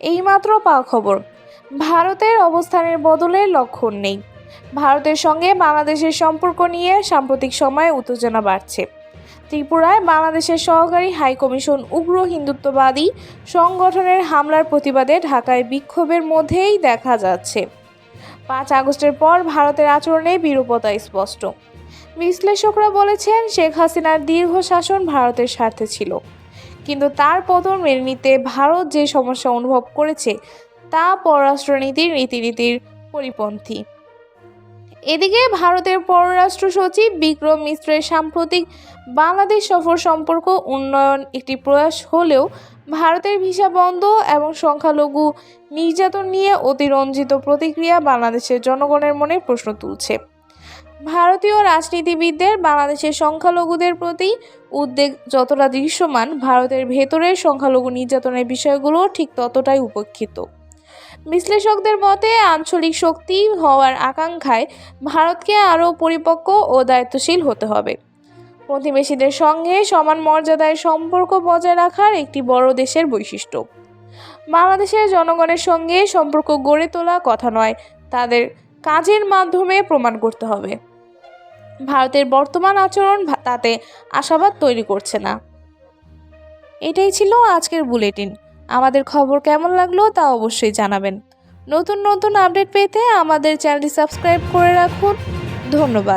এইমাত্র পাওয়া খবর। ভারতের অবস্থানের বদলের লক্ষণ নেই। ভারতের সঙ্গে বাংলাদেশের সম্পর্ক নিয়ে সাম্প্রতিক সময়ে উত্তেজনা বাড়ছে। ত্রিপুরায় বাংলাদেশের সহকারী হাইকমিশন উগ্র হিন্দুত্ববাদী সংগঠনের হামলার প্রতিবাদে ঢাকায় বিক্ষোভের মধ্যেই দেখা যাচ্ছে। পাঁচ আগস্টের পর ভারতের আচরণে বিরূপতা স্পষ্ট। বিশ্লেষকরা বলেছেন, শেখ হাসিনার দীর্ঘ শাসন ভারতের স্বার্থে ছিল। কিন্তু তার পতন মেনে নিতে ভারত যে সমস্যা অনুভব করেছে, তা পররাষ্ট্রনীতির রীতিনীতির পরিপন্থী। এদিকে ভারতের পররাষ্ট্র সচিব বিক্রম মিশ্রের সাম্প্রতিক বাংলাদেশ সফর সম্পর্ক উন্নয়ন একটি প্রয়াস হলেও ভারতের ভিসা বন্ধ এবং সংখ্যালঘু নির্যাতন নিয়ে অতিরঞ্জিত প্রতিক্রিয়া বাংলাদেশের জনগণের মনে প্রশ্ন তুলছে। ভারতীয় রাজনীতিবিদদের বাংলাদেশের সংখ্যালঘুদের প্রতি উদ্বেগ যতটা দৃশ্যমান, ভারতের ভেতরের সংখ্যালঘু নির্যাতনের বিষয়গুলো ঠিক ততটাই উপেক্ষিত। বিশ্লেষকদের মতে, আঞ্চলিক শক্তি হওয়ার আকাঙ্ক্ষায় ভারতকে আরও পরিপক্ক ও দায়িত্বশীল হতে হবে। প্রতিবেশীদের সঙ্গে সমান মর্যাদায় সম্পর্ক বজায় রাখার একটি বড় দেশের বৈশিষ্ট্য। বাংলাদেশের জনগণের সঙ্গে সম্পর্ক গড়ে তোলা কথা নয়, তাদের কাজের মাধ্যমে প্রমাণ করতে হবে। ভারতের বর্তমান আচরণ তাতে আশাবাদ তৈরি করছে না। এটাই ছিল আজকের বুলেটিন। আমাদের খবর কেমন লাগল তা অবশ্যই জানাবেন। নতুন নতুন আপডেট পেতে আমাদের চ্যানেলটি সাবস্ক্রাইব করে রাখুন। ধন্যবাদ।